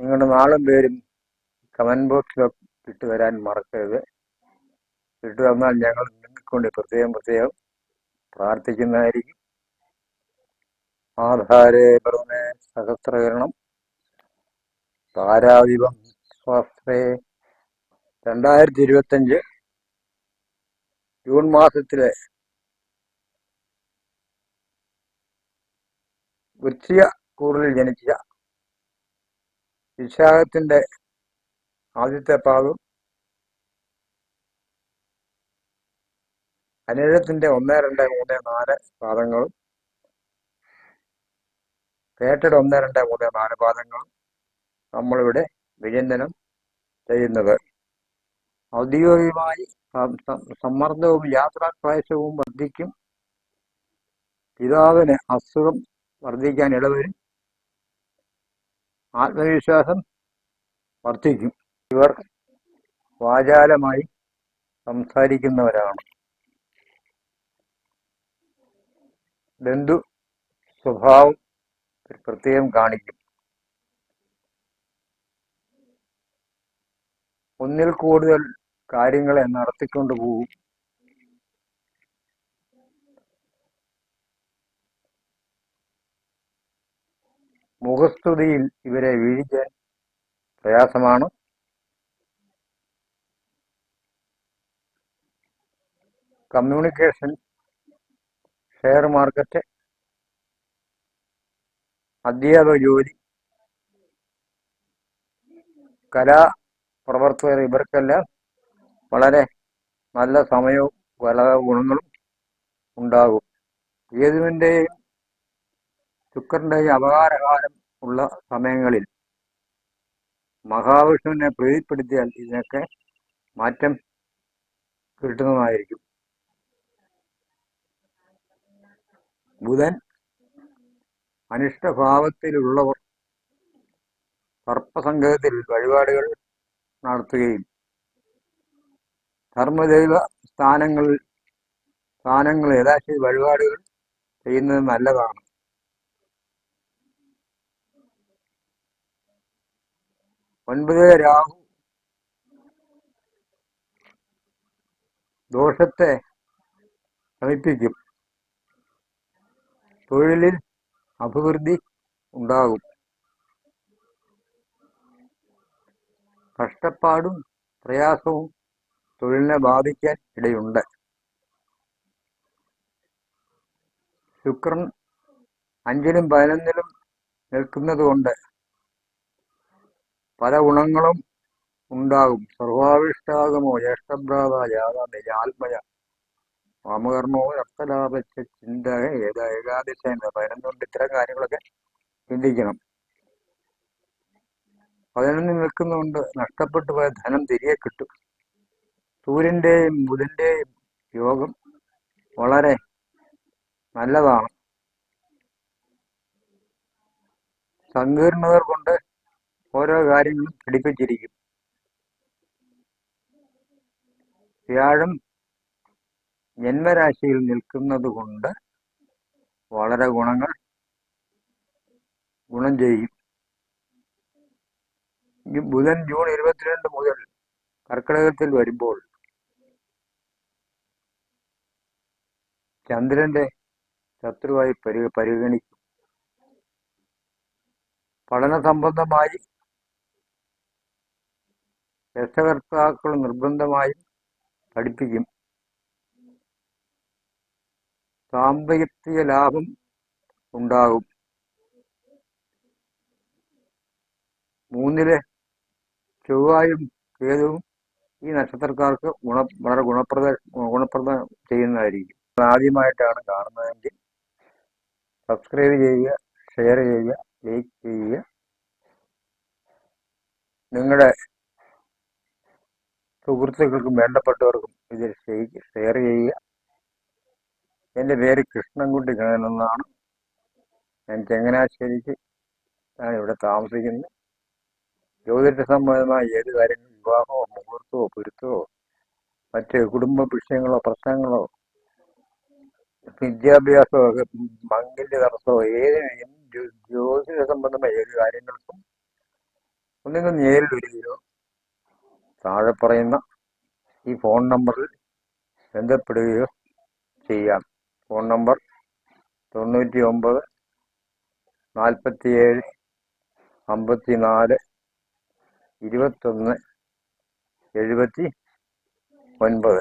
നിങ്ങളുടെ നാളും പേരും കമന്റ് ബോക്സിലൊക്കെ ഇട്ട് വരാൻ മറക്കരുത്. ഇട്ട് തന്നാൽ ഞങ്ങൾ നിങ്ങൾക്ക് വേണ്ടി പ്രത്യേകം പ്രത്യേകം പ്രാർത്ഥിക്കുന്നതായിരിക്കും. ആധാരേ പ്രമേ സഹസ്രകരണം. താരാദീപം സ്വാശ്രേ രണ്ടായിരത്തി ഇരുപത്തഞ്ച് ജൂൺ മാസത്തിലെ വൃശ്ചിക കൂറിൽ ജനിച്ച വിശാഖത്തിന്റെ ആദ്യത്തെ പാദം അനിഴത്തിന്റെ ഒന്ന് രണ്ട് മൂന്ന് നാല് പാദങ്ങളും പേട്ടയുടെ ഒന്ന് രണ്ട് മൂന്ന് നാല് പാദങ്ങളും നമ്മളിവിടെ വിചിന്തനം ചെയ്യുന്നത്. ഔദ്യോഗികമായി സമ്മർദ്ദവും യാത്രാക്ലേശവും വർദ്ധിക്കും. പിതാവിന് അസുഖം വർദ്ധിക്കാൻ ഇടവരും. ആത്മവിശ്വാസം വർദ്ധിക്കും. ഇവർ വാചാലമായി സംസാരിക്കുന്നവരാണ്. ബന്ധു സ്വഭാവം പ്രത്യേകം കാണിക്കും. ഒന്നിൽ കൂടുതൽ കാര്യങ്ങളെ നടത്തിക്കൊണ്ടു പോകും മുഖസ്തുതിയിൽ ഇവരെ വീഴിക്കാൻ പ്രയാസമാണ്. കമ്മ്യൂണിക്കേഷൻ ഷെയർ മാർക്കറ്റ് അധ്യാപക ജോലി കലാ പ്രവർത്തകർ ഇവർക്കെല്ലാം വളരെ നല്ല സമയവും പല ഗുണങ്ങളും ഉണ്ടാകും. കേതുവിന്റെയും ശുക്രന്റെയും അപകാരകാലം ഉള്ള സമയങ്ങളിൽ മഹാവിഷ്ണുവിനെ പ്രീതിപ്പെടുത്തിയാൽ ഇതിനൊക്കെ മാറ്റം കിട്ടുന്നതായിരിക്കും. ബുധൻ അനിഷ്ടഭാവത്തിലുള്ളവർ സർപ്പസംഗതത്തിൽ വഴിപാടുകൾ നടത്തുകയും ധർമ്മദൈവ സ്ഥാനങ്ങളിൽ സ്ഥാനങ്ങൾ യഥാശി വഴിപാടുകൾ ചെയ്യുന്നത് നല്ലതാണ്. ഒൻപത് രാഹു. ദോഷത്തെ ശമിപ്പിക്കും. തൊഴിലിൽ അഭിവൃദ്ധി ഉണ്ടാകും. കഷ്ടപ്പാടും പ്രയാസവും തൊഴിലിനെ ബാധിക്കാൻ ഇടയുണ്ട്. ശുക്രൻ അഞ്ചിലും പതിനൊന്നിലും നിൽക്കുന്നത് കൊണ്ട് പല ഗുണങ്ങളും ഉണ്ടാകും. സർവാവിഷ്ടാകമോ ജ്യേഷ്ഠഭ്രാതായ ജാത ആത്മജ വാമകർമ്മോ രക്തലാഭച്ച ചിന്ത ഏത ഏകാദശ പതിനൊന്നുകൊണ്ട് ഇത്തരം കാര്യങ്ങളൊക്കെ ചിന്തിക്കണം. പതിനൊന്ന് നിൽക്കുന്നതുകൊണ്ട് നഷ്ടപ്പെട്ടു പോയ ധനം തിരികെ കിട്ടും. സൂര്യന്റെയും ബുധന്റെയും യോഗം വളരെ നല്ലതാണ്. സങ്കീർണതകൾ കൊണ്ട് ഓരോ കാര്യങ്ങളും പഠിപ്പിച്ചിരിക്കും. വ്യാഴം ജന്മരാശിയിൽ നിൽക്കുന്നത് കൊണ്ട് വളരെ ഗുണങ്ങൾ ഗുണം ചെയ്യും. ബുധൻ ജൂൺ ഇരുപത്തിരണ്ട് മുതൽ കർക്കിടകത്തിൽ വരുമ്പോൾ ചന്ദ്രന്റെ ശത്രുവായി പരി പരിഗണിക്കും. പഠന സംബന്ധമായി രക്ഷകർത്താക്കൾ നിർബന്ധമായും പഠിപ്പിക്കും. സാമ്പത്തിക ലാഭം ഉണ്ടാകും. മൂന്നിലെ ചൊവ്വായും കേതുവും ഈ നക്ഷത്രക്കാർക്ക് ഗുണ വളരെ ഗുണപ്രദ ഗുണപ്രദ ചെയ്യുന്നതായിരിക്കും. ആദ്യമായിട്ടാണ് കാണുന്നതെങ്കിൽ സബ്സ്ക്രൈബ് ചെയ്യുക ഷെയർ ചെയ്യുക ലൈക്ക് ചെയ്യുക. നിങ്ങളുടെ സുഹൃത്തുക്കൾക്കും വേണ്ടപ്പെട്ടവർക്കും ഇത് ഷെയർ ചെയ്യുക. എന്റെ പേര് കൃഷ്ണൻകുട്ടി ഗണനെന്നാണ്. ഞാൻ ചങ്ങനാശ്ശേരിക്ക് ഞാൻ ഇവിടെ താമസിക്കുന്നത്. ജ്യോതിഷ സംബന്ധമായ ഏത് കാര്യങ്ങളും വിവാഹമോ മുഹൂർത്തമോ പൊരുത്തമോ മറ്റ് കുടുംബ വിഷയങ്ങളോ പ്രശ്നങ്ങളോ വിദ്യാഭ്യാസമോ മംഗല്യ തടസ്സമോ ഏത് ജ്യോതിഷ സംബന്ധമായ ഏത് കാര്യങ്ങൾക്കും ഒന്നിനും നേരിൽ വരികയോ താഴെ പറയുന്ന ഈ ഫോൺ നമ്പറിൽ ബന്ധപ്പെടുകയോ ചെയ്യാം. ഫോൺ നമ്പർ തൊണ്ണൂറ്റി ഒമ്പത് നാൽപ്പത്തിയേഴ് അമ്പത്തി നാല് ഇരുപത്തൊന്ന് എഴുപത്തി ഒൻപത്